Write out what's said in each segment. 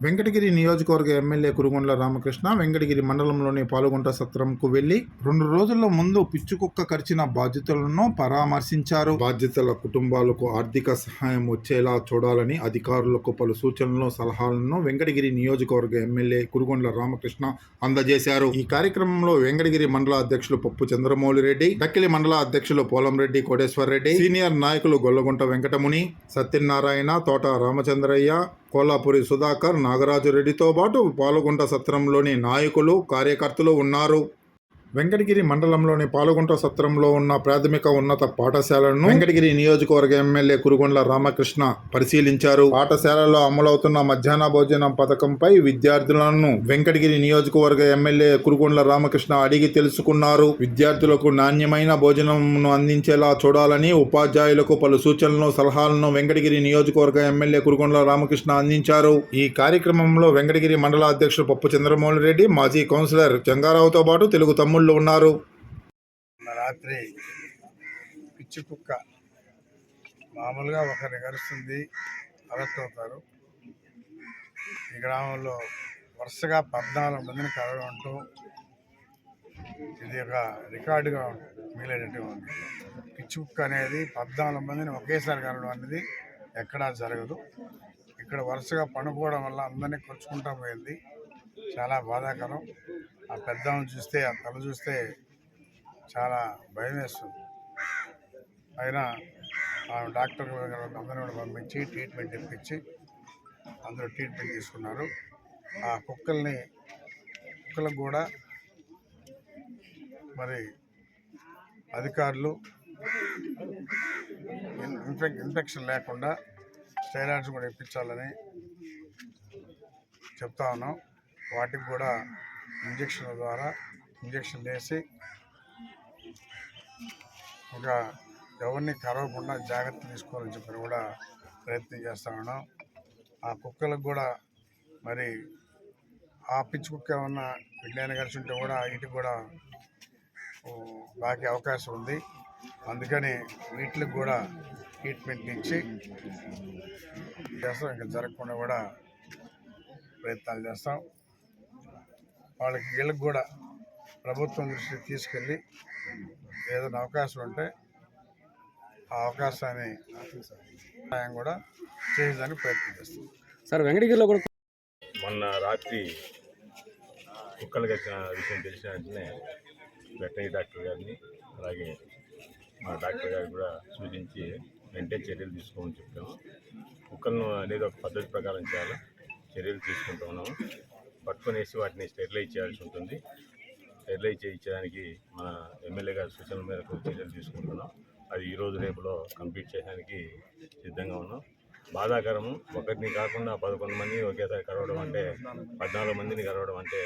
Venkatagiri నియోజకవర్గ MLA Kurugondla Ramakrishna Venkatagiri మండలంలోని పాల్గొంట సత్రంకు వెళ్ళి రెండు రోజుల ముందు పిచ్చుకుక్క కరిచిన బాధితులను పరామర్శించారు. బాధితుల కుటుంబాలకు ఆర్థిక సహాయం వచ్చేలా చూడాలని అధికారులకు పలు సూచనలు సలహాలను వెంకటగిరి నియోజకవర్గ ఎమ్మెల్యే కురుగొండ్ల రామకృష్ణ అందజేశారు. ఈ కార్యక్రమంలో వెంకటగిరి మండల అధ్యక్షులు పప్పు చంద్రమౌళి రెడ్డి దక్కిలి మండల అధ్యక్షులు పోలంరెడ్డి కోటేశ్వర్ రెడ్డి సీనియర్ నాయకులు గొల్లగుంట వెంకటముని సత్యనారాయణ తోట రామచంద్రయ్య కోల్లాపురి సుధాకర్ నాగరాజు రెడ్డితో పాటు పాల్గొంట సత్రంలోని నాయకులు కార్యకర్తలు ఉన్నారు. వెంకటగిరి మండలంలోని పాల్గొంట సత్రంలో ఉన్న ప్రాథమిక ఉన్నత పాఠశాలను వెంకటగిరి నియోజకవర్గ ఎమ్మెల్యే కురుగొండ్ల రామకృష్ణ పరిశీలించారు. పాఠశాలలో అమలవుతున్న మధ్యాహ్న భోజనం పథకంపై విద్యార్థులను వెంకటగిరి నియోజకవర్గ ఎమ్మెల్యే కురుగొండ్ల రామకృష్ణ అడిగి తెలుసుకున్నారు. విద్యార్థులకు నాణ్యమైన భోజనంను అందించేలా చూడాలని ఉపాధ్యాయులకు పలు సూచనలను సలహాలను వెంకటగిరి నియోజకవర్గ ఎమ్మెల్యే కురుగొండ్ల రామకృష్ణ అందించారు. ఈ కార్యక్రమంలో వెంకటగిరి మండల అధ్యక్షుడు పప్పు చంద్రమౌళి రెడ్డి మాజీ కౌన్సిలర్ జంగారావుతో పాటు తెలుగు తమ్ముళ్ళు ఉన్నారు. రాత్రి పిచ్చి కుక్క మామూలుగా ఒకరిని కరుస్తుంది అలర్ట్ అవుతారు. ఈ గ్రామంలో వరుసగా పద్నాలుగు మందిని కలవడంటూ ఇది ఒక రికార్డుగా మిగిలేటట్టు ఉంది. పిచ్చి కుక్క అనేది పద్నాలుగు మందిని ఒకేసారి కలవడం అనేది ఎక్కడా జరగదు. ఇక్కడ వరుసగా పనుకోవడం వల్ల అందరినీ కొరుచుకుంటా పోయింది. చాలా బాధాకరం. ఆ పెద్దను చూస్తే ఆ తల చూస్తే చాలా భయం వేస్తుంది. అయినా ఆమె డాక్టర్ అందరూ కూడా పంపించి ట్రీట్మెంట్ ఇప్పించి అందరూ ట్రీట్మెంట్ తీసుకున్నారు. ఆ కుక్కల్ని కుక్కలకు కూడా మరి అధికారులు ఇన్- ఇన్ఫెక్ ఇన్ఫెక్షన్ లేకుండా స్టైరాయిడ్స్ కూడా ఇప్పించాలని చెప్తా ఉన్నాం. వాటికి కూడా ఇంజక్షన్ల ద్వారా ఇంజక్షన్ వేసి ఒక ఎవరిని కరవకుండా జాగ్రత్త తీసుకోవాలని చెప్పి కూడా ప్రయత్నం చేస్తా ఉన్నాం. ఆ కుక్కలకు కూడా మరి ఆ పిచ్చి కుక్క ఏమన్నా బిడ్డైన కలిసి ఉంటే కూడా వీటికి కూడా బాకే అవకాశం ఉంది. అందుకని వీటికి కూడా ట్రీట్మెంట్ ఇచ్చి చేస్తాం. ఇంకా జరగకుండా కూడా ప్రయత్నాలు చేస్తాం. వాళ్ళకి వీళ్ళకి కూడా ప్రభుత్వం దృష్టికి తీసుకెళ్ళి ఏదైనా అవకాశం ఉంటే ఆ అవకాశాన్ని సహాయం కూడా చేయడానికి ప్రయత్నం చేస్తాం. సార్ వెంకటగిరిలో కూడా మొన్న రాత్రి కుక్కలు కట్టిన విషయం తెలిసిన వెంటనే వెటనరీ డాక్టర్ గారిని అలాగే మా డాక్టర్ గారికి కూడా సూచించి వెంటనే చర్యలు తీసుకోమని చెప్పాము. కుక్కలను అనేది ఒక పద్ధతి ప్రకారం చేయాలి. చర్యలు తీసుకుంటూ ఉన్నాము. పట్టుకునేసి వాటిని స్టెరిలైజ్ చేయాల్సి ఉంటుంది. స్టెరిలైజ్ చేయించడానికి మన ఎమ్మెల్యే గారి సూచనల మేరకు చర్యలు తీసుకుంటున్నాం. అది ఈరోజు రేపులో కంప్లీట్ చేయడానికి సిద్ధంగా ఉన్నాం. బాధాకరము ఒకరిని కాకుండా పదకొండు మంది ఒకేసారి కలవడం అంటే పద్నాలుగు మందిని కలవడం అంటే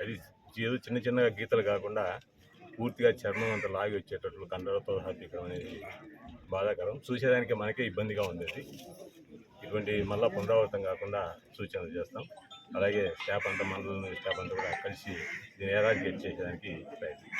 అది ఏదో చిన్న చిన్నగా గీతలు కాకుండా పూర్తిగా చర్మం అంత లాగి వచ్చేటట్లు కండలతో హత్యకరం అనేది బాధాకరం. చూసేదానికి మనకే ఇబ్బందిగా ఉంది అది. ఇటువంటి మళ్ళీ పునరావృతం కాకుండా సూచనలు చేస్తాం. అలాగే స్టాఫ్ అంతా మండలం స్టాఫ్ అంతా కూడా కలిసి దీన్ని ఎరాడికేట్ చేసేదానికి ప్రయత్నం.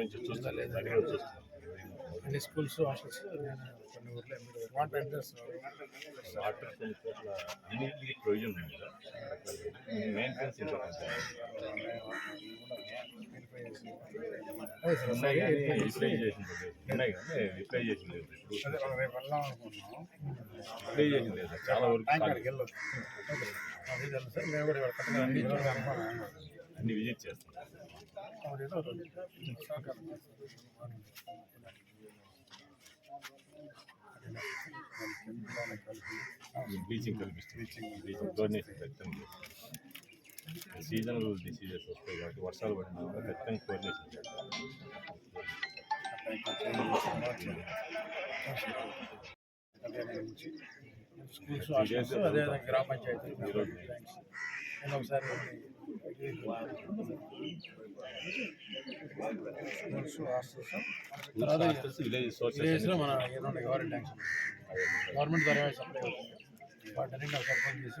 నుంచి చూస్తాను అడిగి చూస్తాను. అన్ని స్కూల్స్ హాస్టల్స్ కొన్ని ఊర్లో వాటర్ అడ్రస్ వాటర్ కొన్ని చోట్ల అన్నింటికి ప్రొవిజన్ ఉంది మెయింటెనెన్స్ ఉన్నాయి కానీ రిప్లై చేసింది ఉన్నాయి కానీ రిప్లై చేసింది రిప్లై చేసింది లేదు. చాలా వరకు అన్ని విజిట్ చేస్తాం. బ్లీచింగ్ కల్పిస్తుంది బ్లీచింగ్ డొనేషన్ ఖచ్చితంగా చేస్తాం. సీజనల్ డిసీజెస్ వస్తాయి కాబట్టి వర్షాలు పడినా కూడా ఖచ్చితంగా కోఆర్డినేషన్ స్కూల్స్ అదేవిధంగా గ్రామ పంచాయతీ నేను ఒకసారి స్కూల్స్ హాస్టల్స్. తర్వాత విలేజ్ సోర్సెస్ విలేజ్లో మన ఏదో గవర్నమెంట్ ట్యాంక్స్ గవర్నమెంట్ ద్వారా సప్లై వాటిని సర్పంచ్ చేసి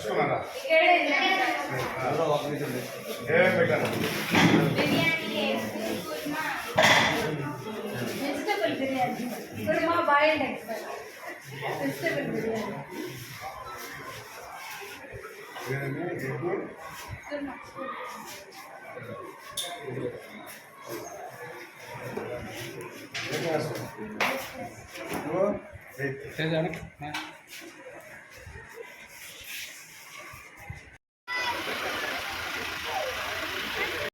థ్యాంక్ యూ తెచ్చుకున్నారా వెజిటబుల్ బిర్యానీ ఇప్పుడు మా బాయిల్డ్ ఎక్స్పర్ట్ వెజిటబుల్ బిర్యానీ చేసాను